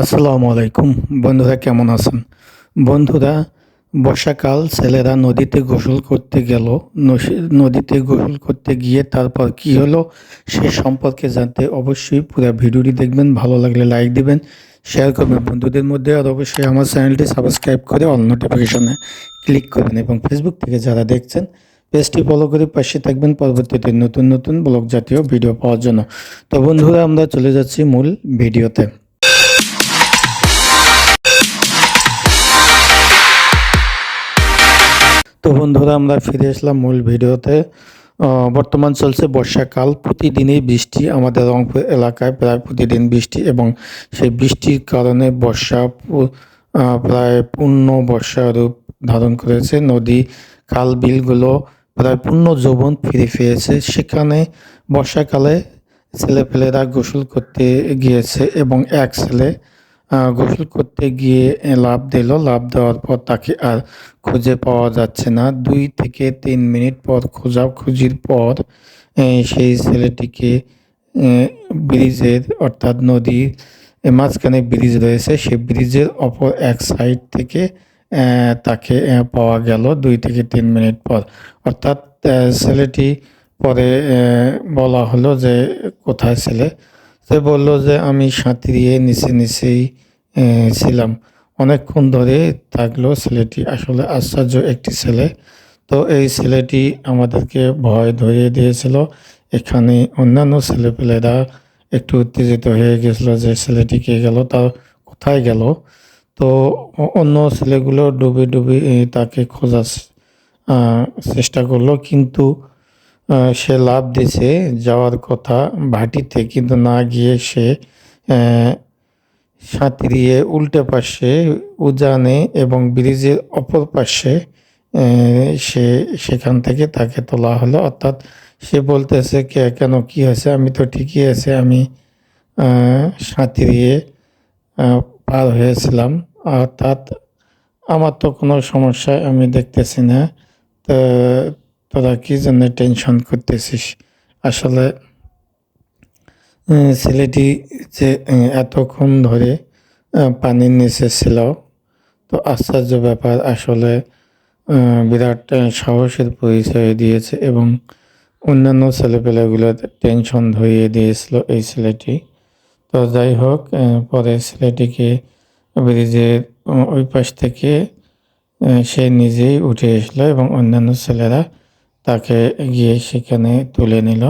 আসসালামু আলাইকুম। বন্ধুরা, কেমন আছেন? বন্ধুরা, বর্ষাকাল ছেলেরা নদীতে গোসল করতে গেল। নদীতে গোসল করতে গিয়ে তারপর কি হলো সে সম্পর্কে জানতে অবশ্যই পুরো ভিডিওটি দেখবেন। ভালো লাগলে লাইক দিবেন, শেয়ার করবেন। বন্ধুদের মধ্যে আর অবশ্যই আমার চ্যানেলটি সাবস্ক্রাইব করে অল নোটিফিকেশনে ক্লিক করবেন এবং ফেসবুক থেকে যারা দেখছেন, পেজটি ফলো করে পাশে থাকবেন। পরবর্তীতে নতুন নতুন ব্লগ জাতীয় ভিডিও পাওয়ার জন্য। তো বন্ধুরা, আমরা চলে যাচ্ছি মূল ভিডিওতে। তো বন্ধুরা, আমরা ফিরে আসলাম মূল ভিডিওতে। বর্তমান চলছে বর্ষাকাল, প্রতিদিনই বৃষ্টি আমাদের রংপুর এলাকায়, প্রায় প্রতিদিন বৃষ্টি এবং সেই বৃষ্টির কারণে বর্ষা প্রায় পূর্ণ বর্ষা রূপ ধারণ করেছে। নদী, খাল, বিলগুলো প্রায় পূর্ণ যৌবন ফিরে পেয়েছে। সেখানে বর্ষাকালে ছেলেপেলেরা গোসল করতে গিয়েছে এবং এক ছেলে গোসল করতে গিয়ে লাফ দিল। লাফ দেওয়ার পর তাকে আর খুঁজে পাওয়া যাচ্ছে না। দুই থেকে তিন মিনিট পর, খোঁজাখুঁজির পর সেই ছেলেটিকে ব্রিজের, অর্থাৎ নদীর মাঝখানে ব্রিজ রয়েছে। সেই ব্রিজের অপর এক সাইড থেকে তাকে পাওয়া গেল দুই থেকে তিন মিনিট পর। অর্থাৎ ছেলেটি পরে বলা হলো যে, কোথায় ছেলে? সে বলল যে, আমি সাঁতরিয়ে নিচে, নিচেই ছিলাম। অনেকক্ষণ ধরে থাকল ছেলেটি। আসলে আশ্চর্য একটি ছেলে। তো এই ছেলেটি আমাদেরকে ভয় ধরিয়ে দিয়েছিল। এখানে অন্যান্য ছেলেপেলেরা একটু উত্তেজিত হয়ে গেছিল যে ছেলেটি কে গেল তার কোথায় গেল? তো অন্য ছেলেগুলো ডুবে ডুবে তাকে খোঁজার চেষ্টা করল। কিন্তু সে লাভ দিছে, যাওয়ার কথা ভাটিতে। কিন্তু না গিয়ে সে সাঁতরিয়ে উল্টে পাশে উজানে এবং ব্রিজের অপর পাশে সে, সেখান থেকে তাকে তোলা হলো। অর্থাৎ সে বলতেছে কে, কেন, কি হয়েছে? আমি তো ঠিকই আছে, আমি সাঁতরিয়ে পার হয়েছিলাম। অর্থাৎ আমার তো কোনো সমস্যা আমি দেখতেছি না। তো, তোরা কি জন্য টেনশন করতেছিস? আসলে ছেলেটি যে এতক্ষণ ধরে পানির নিচে ছিল, তো আশ্চর্য ব্যাপার আসলে বিরাট সাহসের পরিচয় দিয়েছে এবং অন্যান্য ছেলেপেলেগুলো টেনশন ধরিয়ে দিয়েছিল এই ছেলেটি তো যাই হোক পরে ছেলেটিকে ব্রিজের ওই পাশ থেকে সে নিজেই উঠে এসলো এবং অন্যান্য ছেলেরা তাকে গিয়ে সেখানে তুলে নিল।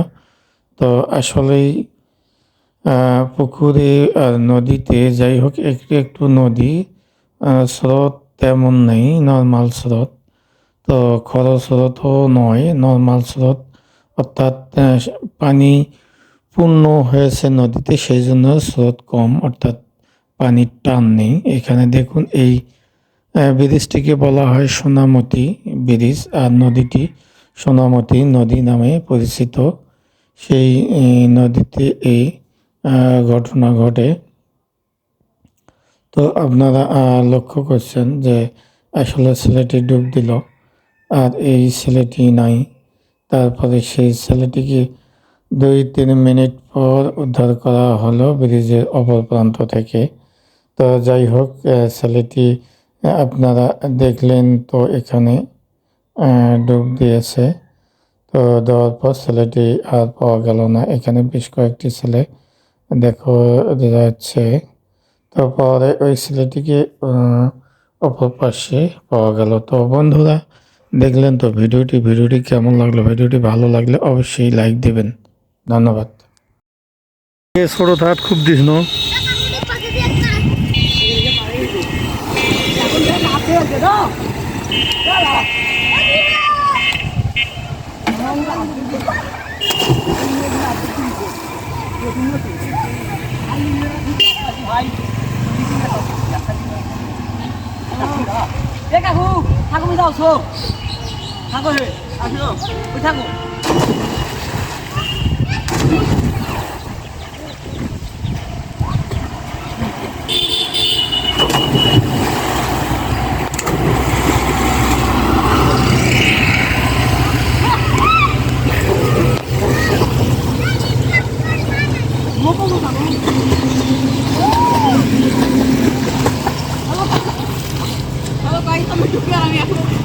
তো আসলেই পুকুরে আর নদীতে, যাই হোক, একটু একটু নদী স্রোত তেমন নেই নর্মাল স্রোত। তো খরস্রোতও নয় নর্মাল স্রোত। অর্থাৎ পানি পূর্ণ হয়েছে নদীতে, সেই জন্য স্রোত কম, অর্থাৎ পানির টান নেই। এখানে দেখুন, এই ব্রিজটিকে বলা হয় সোনামতি ব্রিজ, আর নদীটি সোনামতি নদী নামে পরিচিত। সেই নদীতে এই ঘটনা ঘটে। তো আপনারা লক্ষ্য করছেন যে আসলে ছেলেটি ডুব দিল আর এই ছেলেটি নাই। তারপরে সেই ছেলেটিকে দুই তিন মিনিট পর উদ্ধার করা হলো ব্রিজের অপর প্রান্ত থেকে। তো যাই হোক ছেলেটি আপনারা দেখলেন তো এখানে ডুব দিয়েছে। তো দেওয়ার পর ছেলেটি আর পাওয়া গেল না। এখানে বেশ কয়েকটি ছেলে দেখো দেখা যাচ্ছে। তারপরে ওই ছেলেটিকে অপর পাশে পাওয়া গেল। তো বন্ধুরা দেখলেন তো ভিডিওটি। ভিডিওটি কেমন লাগল? ভিডিওটি ভালো লাগলে অবশ্যই লাইক দিবেন। ধন্যবাদ। ছোট থাক খুব দিস না। এ কাকু থাকো হে আসো। ওই ياكلوا